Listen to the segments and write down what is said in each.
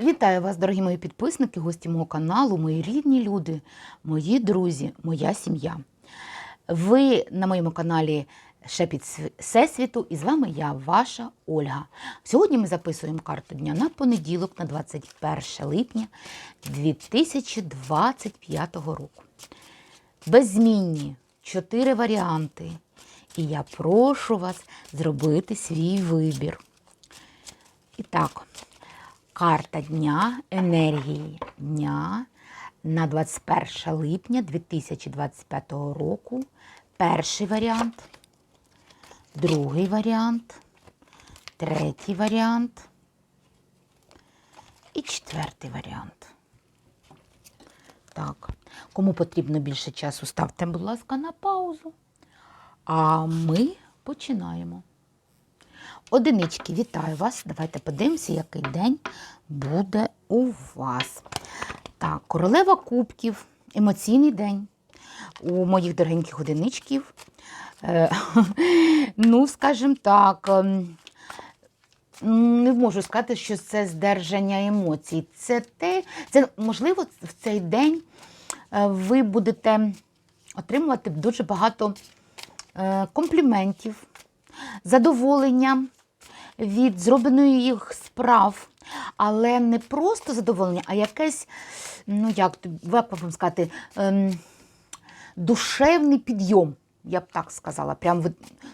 Вітаю вас, дорогі мої підписники, гості мого каналу, мої рідні люди, мої друзі, моя сім'я. Ви на моєму каналі Шепіт Св- Всесвіту, і з вами я, ваша Ольга. Сьогодні ми записуємо карту дня на понеділок, на 21 липня 2025 року. Беззмінні чотири варіанти. І я прошу вас зробити свій вибір. І так, карта дня, енергії дня на 21 липня 2025 року. Перший варіант, другий варіант, третій варіант і четвертий варіант. Так, кому потрібно більше часу, ставте, будь ласка, на паузу. А ми починаємо. Одинички, вітаю вас. Давайте подивимося, який день буде у вас. Так, королева кубків, емоційний день у моїх дорогеньких одиничків. Е, ну, скажімо так, ем, не можу сказати, що це здержання емоцій. Це те, це можливо в цей день е, ви будете отримувати дуже багато е, компліментів, задоволення від зробленої їх справ, але не просто задоволення, а якесь, ну як тобі- вам сказати, ем, душевний підйом. Я б так сказала, прям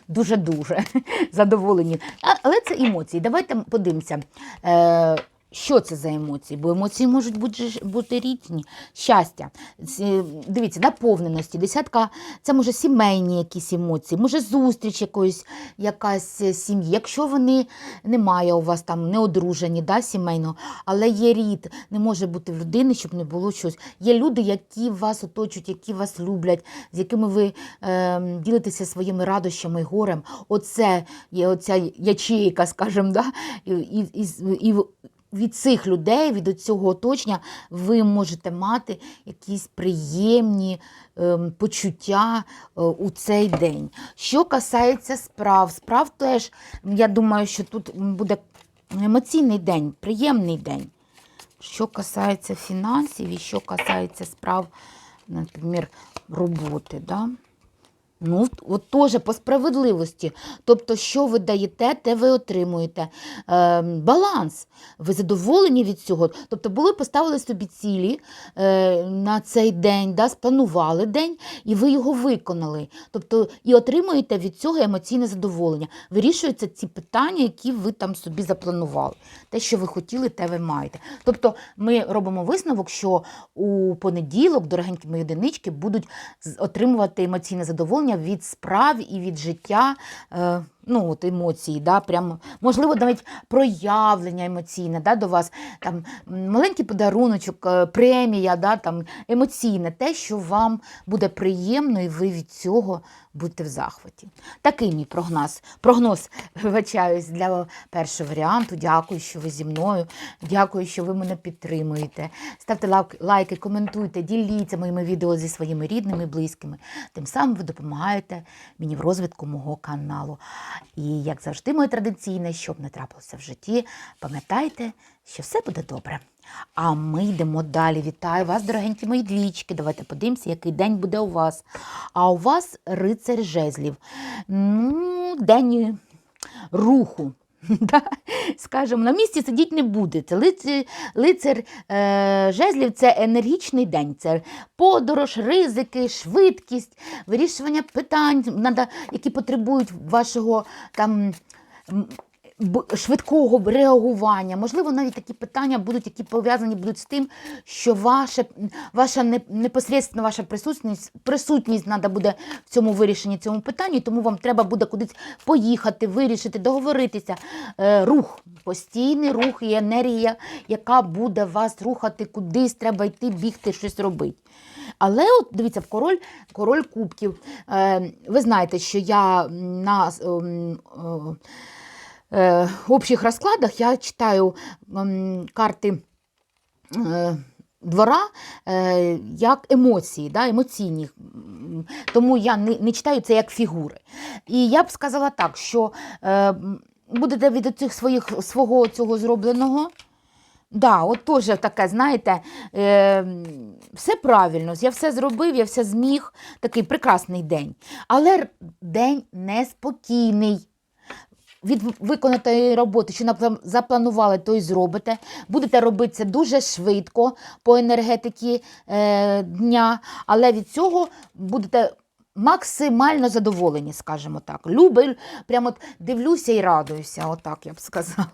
дуже-дуже задоволені. Але це емоції. Давайте подивимося, е, що це за емоції, бо емоції можуть бути, бути різні. Щастя, дивіться, наповненості, десятка це може сімейні якісь емоції, може зустріч якоїсь, якась е, сім'ї. Якщо вони немає у вас там не одружені, да, сімейно, але є рід, не може бути в людини, щоб не було щось. Є люди, які вас оточують, які вас люблять, з якими ви е, ділитеся своїми радощами і горем. Оце є оця ячейка, скажімо, да? і, і, і, і від цих людей, від цього оточення, ви можете мати якісь приємні ем, почуття е, у цей день. Що касається справ, справ теж, я думаю, що тут буде емоційний день, приємний день. Що касається фінансів і що касається справ, наприклад, роботи. Да? Ну, от теж по справедливості. Тобто, що ви даєте, те ви отримуєте. Е, баланс. Ви задоволені від цього. Тобто, були поставили собі цілі е, на цей день, да, спланували день, і ви його виконали. Тобто, і отримуєте від цього емоційне задоволення. Вирішуються ці питання, які ви там собі запланували. Те, що ви хотіли, те ви маєте. Тобто, ми робимо висновок, що у понеділок, дорогенькі мої одинички, будуть отримувати емоційне задоволення від справ і від життя. Ну, от емоції, да, прямо, можливо, навіть проявлення емоційне да, до вас, там, маленький подаруночок, е, премія, да, там, емоційне, те, що вам буде приємно, і ви від цього будете в захваті. Такий мій прогноз. Прогноз, вибачаюсь, для першого варіанту. Дякую, що ви зі мною. Дякую, що ви мене підтримуєте. Ставте лайки, коментуйте, діліться моїми відео зі своїми рідними близькими. Тим самим ви допомагаєте мені в розвитку мого каналу. І як завжди, моє традиційне, щоб не трапилося в житті, пам'ятайте, що все буде добре. А ми йдемо далі. Вітаю вас, дорогенькі мої двічки. Давайте подивимося, який день буде у вас. А у вас рицар жезлів. Ну, день руху. Да? Скажемо, на місці сидіти не будете. Лицар, лицар е, жезлів це енергічний день. Це подорож, ризики, швидкість, вирішування питань, які потребують вашого там. Швидкого реагування, можливо, навіть такі питання будуть, які пов'язані будуть з тим, що ваше, ваша не- непосередньо ваша присутність, присутність треба буде в цьому вирішенні цьому питанні, тому вам треба буде кудись поїхати, вирішити, договоритися. Е, рух, постійний рух і енергія, яка буде вас рухати кудись, треба йти, бігти, щось робити. Але от дивіться, король, король кубків. Е, ви знаєте, що я на ем, е, е, общих розкладах я читаю карти е, двора е, як емоції, да, емоційні. Тому я не, не читаю це як фігури. І я б сказала так, що будете від цих своїх, свого цього зробленого Да, от теж таке, знаєте, е, все правильно, я все зробив, я все зміг. Такий прекрасний день. Але день неспокійний. Від виконаної роботи, що запланували, то й зробите. Будете робити це дуже швидко по енергетиці е, дня, але від цього будете максимально задоволені, скажімо так. Любив, прямо дивлюся і радуюся, отак я б сказала.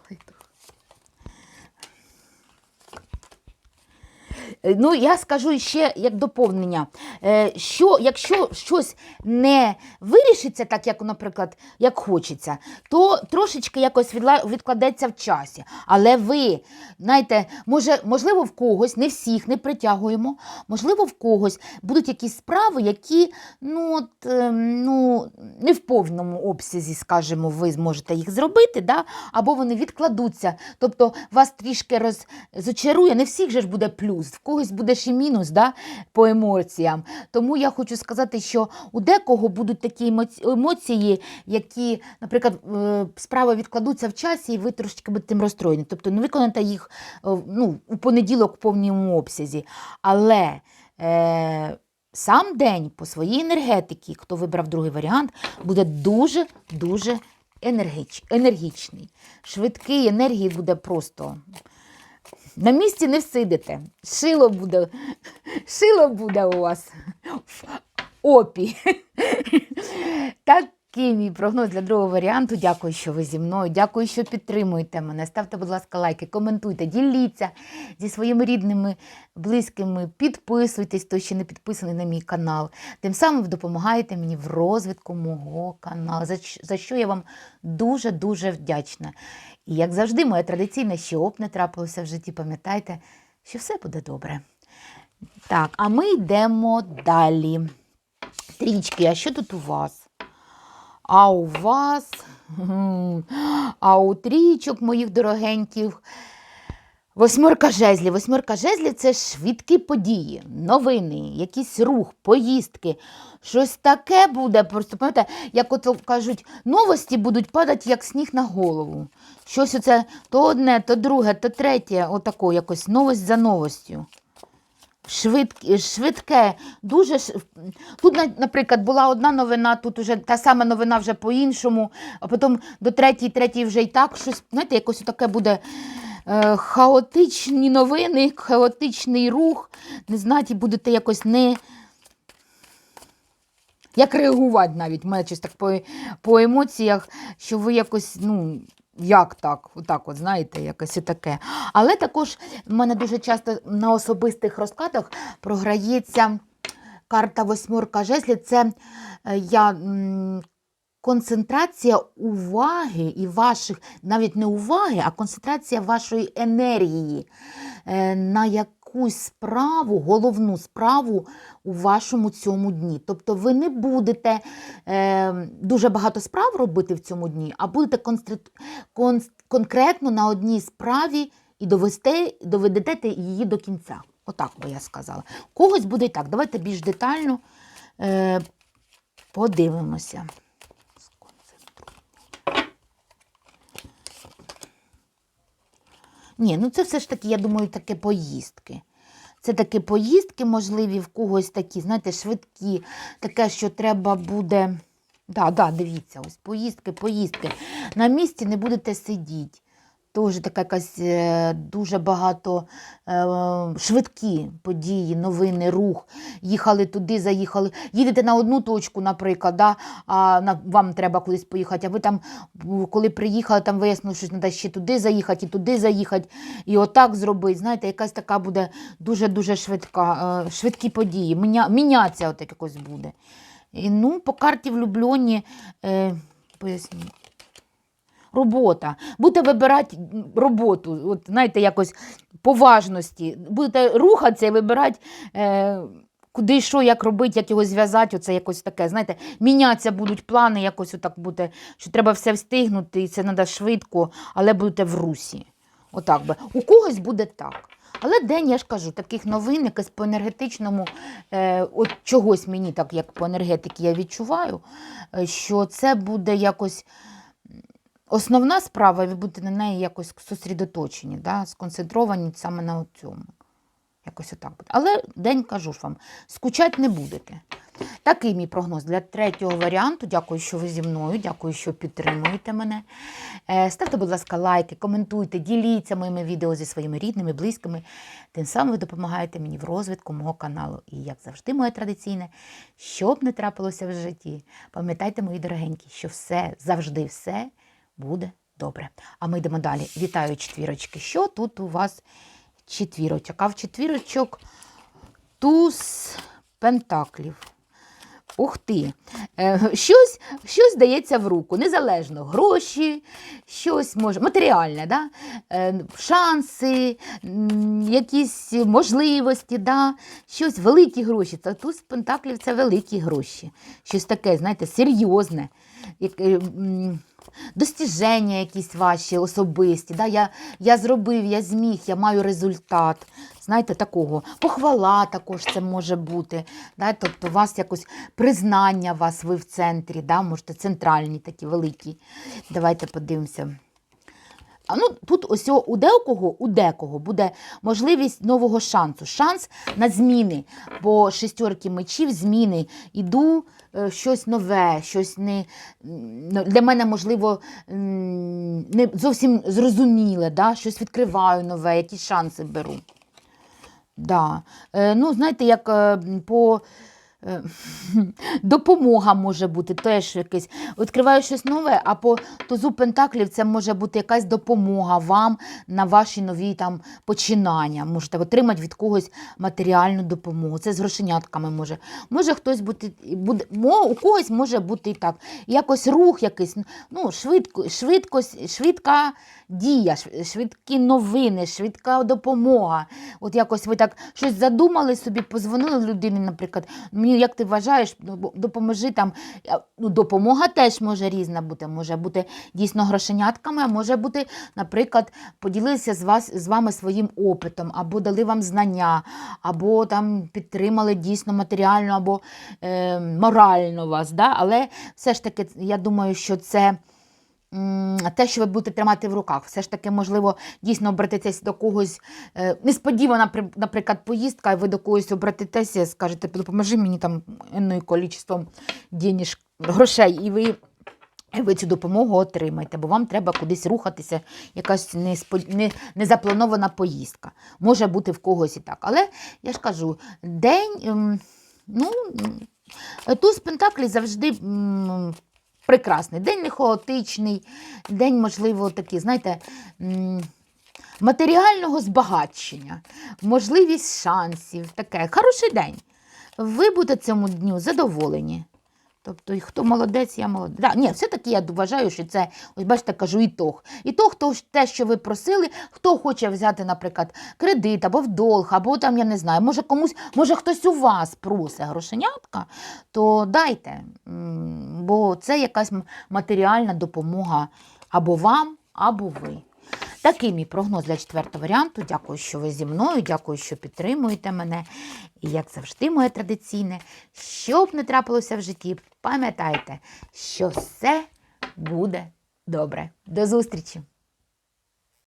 Ну, я скажу ще як доповнення, е, що якщо щось не вирішиться так, як, наприклад, як хочеться, то трошечки якось відкладеться в часі. Але ви, знаєте, може, можливо, в когось, не всіх не притягуємо, можливо, в когось будуть якісь справи, які ну, от, е, ну, не в повному обсязі, скажімо, ви зможете їх зробити, да? або вони відкладуться. Тобто вас трішки розочарує, не всіх же ж буде плюс, когось буде ще мінус да, по емоціям. Тому я хочу сказати, що у декого будуть такі емоції, які, наприклад, е, справи відкладуться в часі, і ви трошечки будете розстроєні. Тобто не виконаєте їх е, ну, у понеділок в повному обсязі. Але е, сам день по своїй енергетиці, хто вибрав другий варіант, буде дуже-дуже енергіч, енергічний. Швидкий енергії буде просто. На місці не всидите. Шило буде, шило буде у вас в опі. Такий мій прогноз для другого варіанту. Дякую, що ви зі мною. Дякую, що підтримуєте мене. Ставте, будь ласка, лайки, коментуйте, діліться зі своїми рідними, близькими. Підписуйтесь, хто ще не підписаний на мій канал. Тим самим допомагаєте мені в розвитку мого каналу, за що я вам дуже-дуже вдячна. І як завжди, моя традиційна, що б не трапилося в житті, пам'ятайте, що все буде добре. Так, а ми йдемо далі. Трічки, а що тут у вас? А у вас, а у трічок моїх дорогеньких. Восьмерка жезлів. Восьмерка жезлів це швидкі події, новини, якийсь рух, поїздки. Щось таке буде. Просто пам'ятаєте, як от кажуть, новості будуть падати, як сніг на голову. Щось оце то одне, то друге, то третє, отако якось новость за новостю. Швидке, швидке, дуже тут, наприклад, була одна новина, тут уже та сама новина вже по-іншому, а потім до третій, третій вже і так щось, знаєте, якось таке буде е, хаотичні новини, хаотичний рух. Не знаєте, будете якось не. Як реагувати навіть, У так по, по емоціях, що ви якось, ну, як так? Отак, от, знаєте, якось і таке. Але також в мене дуже часто на особистих розкладах програється карта восьмерка жезлі. Це е, я. Концентрація уваги і ваших, навіть не уваги, а концентрація вашої енергії на на якусь справу, головну справу у вашому цьому дні. Тобто ви не будете е, дуже багато справ робити в цьому дні, а будете конкретно на одній справі і довести, доведете її до кінця. Отак би я сказала. Когось буде і так. Давайте більш детально е, подивимося. Ні, ну це все ж таки, я думаю, таке поїздки. Це такі поїздки, можливі, в когось такі, знаєте, швидкі, таке, що треба буде. Да, да, дивіться, ось поїздки, поїздки. На місці не будете сидіти. Теж така якась е, дуже багато е, швидкі події, новини, рух. Їхали туди, заїхали. Їдете на одну точку, наприклад, да, а вам треба кудись поїхати, а ви там, коли приїхали, там вияснили, що треба ще туди заїхати, і туди заїхати, і отак зробити. Знаєте, якась така буде дуже-дуже швидка, е, швидкі події. Міня, міняться от якось буде. І, ну, по карті влюблені, е, поясніть. Робота. Будете вибирати роботу, от, знаєте, якось по важності. Будете рухатися і вибирати, е, куди що, як робити, як його зв'язати. Оце якось таке. Знаєте, мінятися будуть плани, якось отак буде, що треба все встигнути, і це треба швидко, але будете в русі. Отак би. У когось буде так. Але день, я ж кажу, таких новин, якось по енергетичному, е, от чогось мені, так як по енергетиці я відчуваю, е, що це буде якось основна справа, ви будете на неї якось зосередоточені, да? сконцентровані саме на цьому. Якось отак буде. Але день кажу ж вам, скучати не будете. Такий мій прогноз для третього варіанту. Дякую, що ви зі мною. Дякую, що підтримуєте мене. Е, Ставте, будь ласка, лайки, коментуйте, діліться моїми відео зі своїми рідними, близькими. Тим самим ви допомагаєте мені в розвитку мого каналу. І, як завжди, моє традиційне, що б не трапилося в житті, пам'ятайте, мої дорогенькі, що все, завжди все буде добре. А ми йдемо далі. Вітаю четвірочки. Що тут у вас четвірочок? А в четвірочок туз пентаклів. Ух ти! Е, щось, щось дається в руку, незалежно. Гроші, щось може, матеріальне, да? е, шанси, якісь можливості, да? щось великі гроші. Та туз пентаклів це великі гроші. Щось таке, знаєте, серйозне. Е, Достіження якісь ваші особисті. Да? Я, я зробив, я зміг, я маю результат. Знаєте, такого. Похвала також це може бути. Да? Тобто у вас якось признання вас, ви в центрі, да? можете центральні такі великі. Давайте подивимося. А ну тут ось у декого, у декого буде можливість нового шансу. Шанс на зміни. Бо шестерки мечів, зміни. Іду е, щось нове, щось не для мене, можливо, не зовсім зрозуміле, да? щось відкриваю нове, якісь шанси беру. Да. Е, ну, знаєте, як е, по. Е, Допомога може бути теж якесь. Відкриваю щось нове, а по тузу пентаклів це може бути якась допомога вам на ваші нові там починання. Можете отримати від когось матеріальну допомогу. Це з грошенятками може. Може хтось бути, буде, у когось може бути і так. Якось рух якийсь, ну, швидко, швидкость, швидка дія, швидкі новини, швидка допомога. От якось ви так щось задумали собі, позвонили людині, наприклад, мені як ти вважаєш, ну, допоможи там. Ну, допомога теж може різна бути. Може бути дійсно грошенятками, а може бути, наприклад, поділилися з вас з вами своїм опитом, або дали вам знання, або там підтримали дійсно матеріально або е, морально вас. Да? Але все ж таки, я думаю, що це. Те, що ви будете тримати в руках, все ж таки, можливо, дійсно обратитесь до когось е, несподівана, наприклад, поїздка, і ви до когось обратитеся, скажете, допоможи мені там енною кількістю грошей, і ви, і ви цю допомогу отримаєте, бо вам треба кудись рухатися, якась незапланована поїздка. Може бути в когось і так. Але я ж кажу, день, ем, ну, туз Пентаклі завжди. Прекрасний день не хаотичний, день, можливо, такий, знаєте, матеріального збагачення, можливість шансів. Таке. Хороший день. Ви будете цьому дню задоволені. Тобто, хто молодець, я молодець. Да, ні, все-таки я вважаю, що це, ось бачите, кажу, ітог. Ітог, то те, що ви просили, хто хоче взяти, наприклад, кредит або в долг, або там, я не знаю, може комусь, може хтось у вас просить грошенятка, то дайте, бо це якась матеріальна допомога або вам, або ви. Такий мій прогноз для четвертого варіанту. Дякую, що ви зі мною, дякую, що підтримуєте мене. І як завжди, моє традиційне, що б не трапилося в житті, пам'ятайте, що все буде добре. До зустрічі!